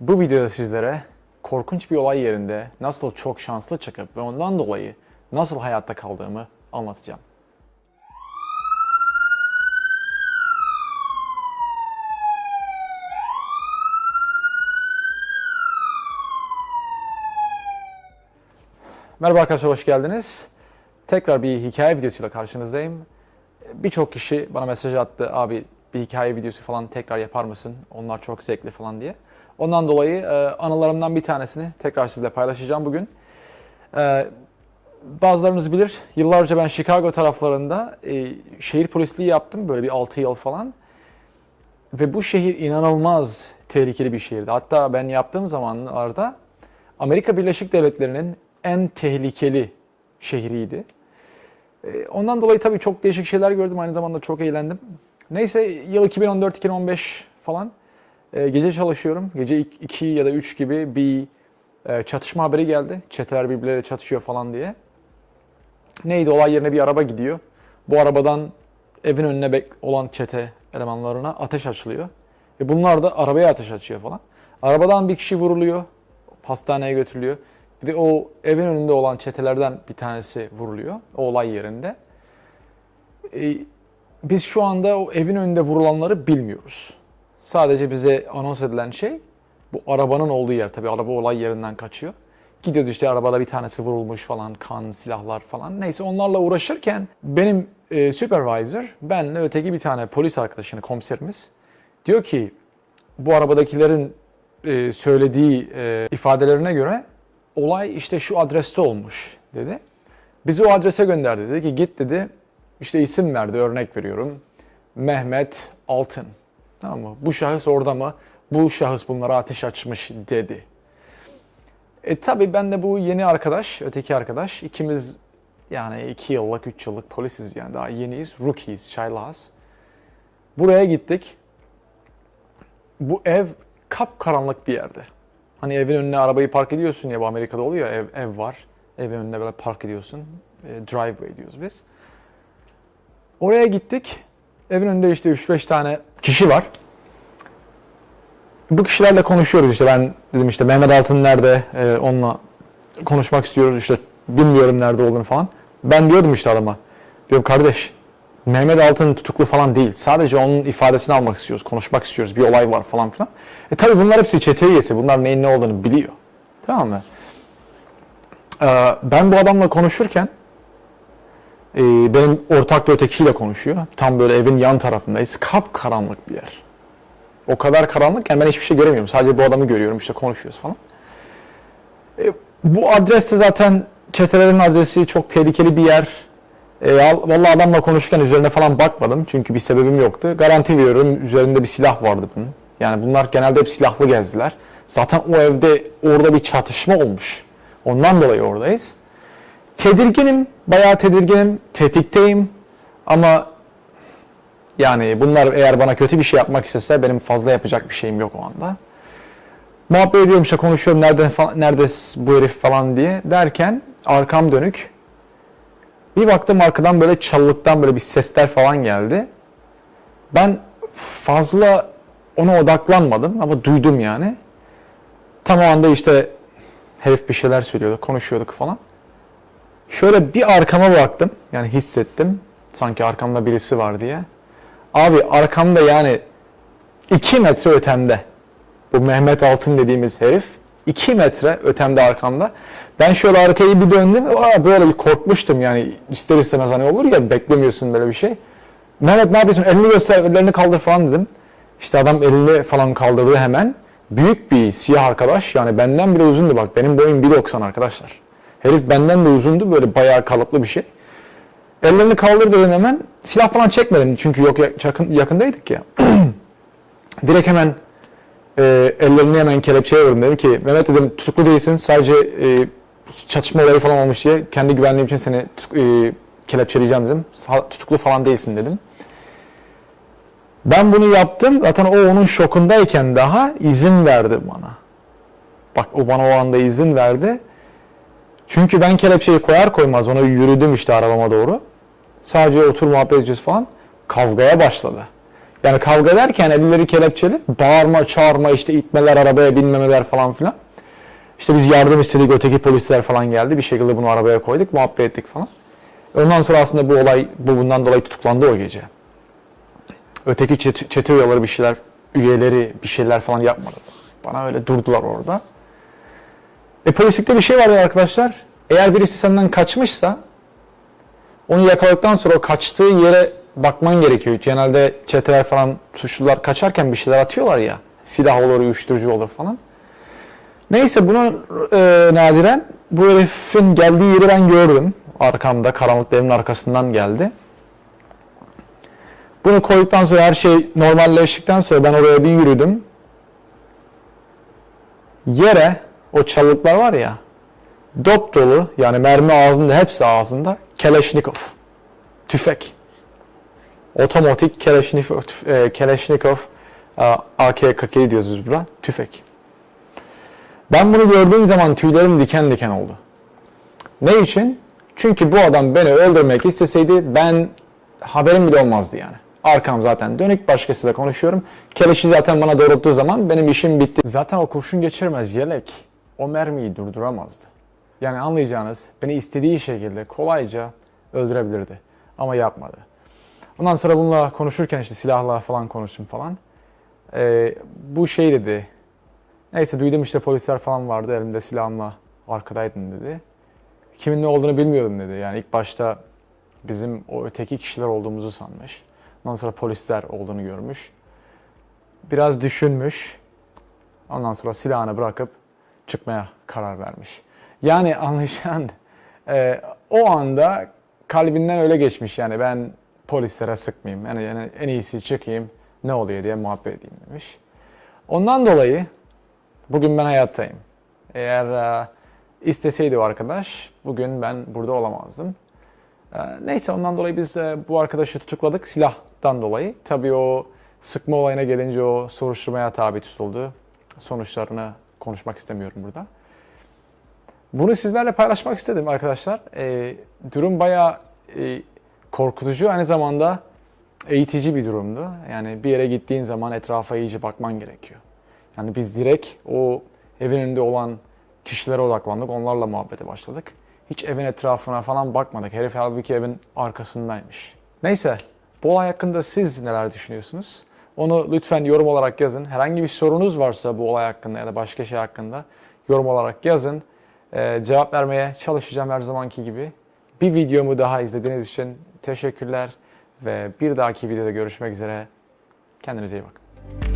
Bu videoda sizlere korkunç bir olay yerinde nasıl çok şanslı çıkıp ve ondan dolayı nasıl hayatta kaldığımı anlatacağım. Merhaba arkadaşlar hoş geldiniz. Tekrar bir hikaye videosuyla karşınızdayım. Birçok kişi bana mesaj attı abi bir hikaye videosu falan tekrar yapar mısın? Onlar çok zevkli falan diye. Ondan dolayı e, anılarımdan bir tanesini tekrar sizle paylaşacağım bugün. E, bazılarınız bilir yıllarca ben Chicago taraflarında e, şehir polisliği yaptım böyle bir 6 yıl falan. Ve bu şehir inanılmaz tehlikeli bir şehirdi. Hatta ben yaptığım zamanlarda Amerika Birleşik Devletleri'nin en tehlikeli şehriydi. Ee, Ondan dolayı tabii çok değişik şeyler gördüm. Aynı zamanda çok eğlendim. Neyse yıl 2014-2015 falan. Ee, Gece çalışıyorum. Gece 2 ya da 3 gibi bir e, çatışma haberi geldi. Çeteler birbirleriyle çatışıyor falan diye. Neydi olay yerine bir araba gidiyor. Bu arabadan evin önüne olan çete elemanlarına ateş açılıyor. E bunlar da arabaya ateş açıyor falan. Arabadan bir kişi vuruluyor. Hastaneye götürülüyor. Bir de o evin önünde olan çetelerden bir tanesi vuruluyor. O olay yerinde. E, biz şu anda o evin önünde vurulanları bilmiyoruz. Sadece bize anons edilen şey bu arabanın olduğu yer. Tabii araba olay yerinden kaçıyor. Gidiyoruz işte arabada bir tanesi vurulmuş falan, kan, silahlar falan. Neyse onlarla uğraşırken benim e, supervisor, benle öteki bir tane polis arkadaşını, komiserimiz diyor ki bu arabadakilerin e, söylediği e, ifadelerine göre olay işte şu adreste olmuş dedi. Bizi o adrese gönderdi. Dedi ki git dedi işte isim verdi örnek veriyorum. Mehmet Altın. Tamam mı? Bu şahıs orada mı? Bu şahıs bunlara ateş açmış dedi. E tabi ben de bu yeni arkadaş, öteki arkadaş ikimiz yani iki yıllık, üç yıllık polisiz yani daha yeniyiz, rookies, çaylağız. Buraya gittik. Bu ev kapkaranlık bir yerde. Hani evin önüne arabayı park ediyorsun ya bu Amerika'da oluyor ev, ev var. Evin önüne böyle park ediyorsun. E, driveway diyoruz biz. Oraya gittik. Evin önünde işte 3-5 tane kişi var. Bu kişilerle konuşuyoruz işte ben dedim işte Mehmet Altın nerede Ee, onunla konuşmak istiyoruz işte bilmiyorum nerede olduğunu falan. Ben diyordum işte adama diyorum kardeş Mehmet Altın tutuklu falan değil sadece onun ifadesini almak istiyoruz konuşmak istiyoruz bir olay var falan filan. E tabi bunlar hepsi çete üyesi bunlar neyin ne olduğunu biliyor tamam mı? Ee, ben bu adamla konuşurken e, benim ortak da ötekiyle konuşuyor. Tam böyle evin yan tarafındayız. Kapkaranlık bir yer. O kadar karanlık yani ben hiçbir şey göremiyorum. Sadece bu adamı görüyorum işte konuşuyoruz falan. E, bu adreste zaten çetelerin adresi çok tehlikeli bir yer. E, al- vallahi adamla konuşurken üzerine falan bakmadım. Çünkü bir sebebim yoktu. Garanti veriyorum üzerinde bir silah vardı bunun. Yani bunlar genelde hep silahlı gezdiler. Zaten o evde orada bir çatışma olmuş. Ondan dolayı oradayız. Tedirginim, bayağı tedirginim, tetikteyim. Ama yani bunlar eğer bana kötü bir şey yapmak istese benim fazla yapacak bir şeyim yok o anda. Muhabbet ediyorum işte konuşuyorum nerede nerede bu herif falan diye derken arkam dönük. Bir baktım arkadan böyle çalılıktan böyle bir sesler falan geldi. Ben fazla ona odaklanmadım ama duydum yani. Tam o anda işte herif bir şeyler söylüyordu, konuşuyorduk falan. Şöyle bir arkama baktım. Yani hissettim. Sanki arkamda birisi var diye. Abi arkamda yani 2 metre ötemde. Bu Mehmet Altın dediğimiz herif 2 metre ötemde arkamda. Ben şöyle arkayı bir döndüm. Aa, böyle bir korkmuştum yani ister istemez hani olur ya beklemiyorsun böyle bir şey. Mehmet ne yapıyorsun? Elini göster, ellerini kaldır falan dedim. İşte adam elini falan kaldırdı hemen. Büyük bir siyah arkadaş yani benden bile uzundu bak. Benim boyum 1.90 arkadaşlar. Herif benden de uzundu böyle bayağı kalıplı bir şey. Ellerini kaldır dedim hemen. Silah falan çekmedim çünkü yok yakın, yakındaydık ya. Direkt hemen e, ellerini hemen kelepçeye vurdum. Dedim ki Mehmet dedim tutuklu değilsin. Sadece e, çatışma olayı falan olmuş diye kendi güvenliğim için seni tutuk- e, kelepçeleyeceğim dedim. Tutuklu falan değilsin dedim. Ben bunu yaptım. Zaten o onun şokundayken daha izin verdi bana. Bak o bana o anda izin verdi. Çünkü ben kelepçeyi koyar koymaz ona yürüdüm işte arabama doğru. Sadece otur muhabbet edeceğiz falan. Kavgaya başladı. Yani kavga derken elleri kelepçeli, bağırma, çağırma, işte itmeler, arabaya binmemeler falan filan. İşte biz yardım istedik, öteki polisler falan geldi. Bir şekilde bunu arabaya koyduk, muhabbet ettik falan. Ondan sonra aslında bu olay, bu bundan dolayı tutuklandı o gece. Öteki çete, çete üyeleri bir şeyler, üyeleri bir şeyler falan yapmadı. Bana öyle durdular orada. E polislikte bir şey var ya arkadaşlar. Eğer birisi senden kaçmışsa onu yakaladıktan sonra o kaçtığı yere bakman gerekiyor. Genelde çeteler falan suçlular kaçarken bir şeyler atıyorlar ya. Silah olur, uyuşturucu olur falan. Neyse bunu e, nadiren bu herifin geldiği yeri ben gördüm. Arkamda, karanlık evin arkasından geldi. Bunu koyduktan sonra her şey normalleştikten sonra ben oraya bir yürüdüm. Yere o çalılıklar var ya dop dolu yani mermi ağzında hepsi ağzında Keleşnikov. Tüfek. Otomatik Keleşnikov, e, Keleşnikov e, AK-47 diyoruz biz buna. Tüfek. Ben bunu gördüğüm zaman tüylerim diken diken oldu. Ne için? Çünkü bu adam beni öldürmek isteseydi ben haberim bile olmazdı yani. Arkam zaten dönük başkasıyla konuşuyorum. Keleşi zaten bana doğrulttuğu zaman benim işim bitti. Zaten o kurşun geçirmez yelek o mermiyi durduramazdı. Yani anlayacağınız beni istediği şekilde kolayca öldürebilirdi. Ama yapmadı. Ondan sonra bununla konuşurken işte silahla falan konuştum falan. Ee, bu şey dedi. Neyse duydum işte polisler falan vardı elimde silahımla arkadaydın dedi. Kimin ne olduğunu bilmiyordum dedi. Yani ilk başta bizim o öteki kişiler olduğumuzu sanmış. Ondan sonra polisler olduğunu görmüş. Biraz düşünmüş. Ondan sonra silahını bırakıp çıkmaya karar vermiş. Yani anlaşılan e, o anda kalbinden öyle geçmiş yani ben polislere sıkmayayım. Yani, yani en iyisi çıkayım ne oluyor diye muhabbet edeyim demiş. Ondan dolayı bugün ben hayattayım. Eğer e, isteseydi o arkadaş bugün ben burada olamazdım. E, neyse ondan dolayı biz e, bu arkadaşı tutukladık silahtan dolayı. Tabii o sıkma olayına gelince o soruşturmaya tabi tutuldu. Sonuçlarını konuşmak istemiyorum burada. Bunu sizlerle paylaşmak istedim arkadaşlar. E, durum bayağı e, korkutucu aynı zamanda eğitici bir durumdu. Yani bir yere gittiğin zaman etrafa iyice bakman gerekiyor. Yani biz direkt o evin önünde olan kişilere odaklandık. Onlarla muhabbete başladık. Hiç evin etrafına falan bakmadık. Herif halbuki evin arkasındaymış. Neyse bu olay hakkında siz neler düşünüyorsunuz? Onu lütfen yorum olarak yazın. Herhangi bir sorunuz varsa bu olay hakkında ya da başka şey hakkında yorum olarak yazın. Ee, cevap vermeye çalışacağım her zamanki gibi. Bir videomu daha izlediğiniz için teşekkürler ve bir dahaki videoda görüşmek üzere. Kendinize iyi bakın.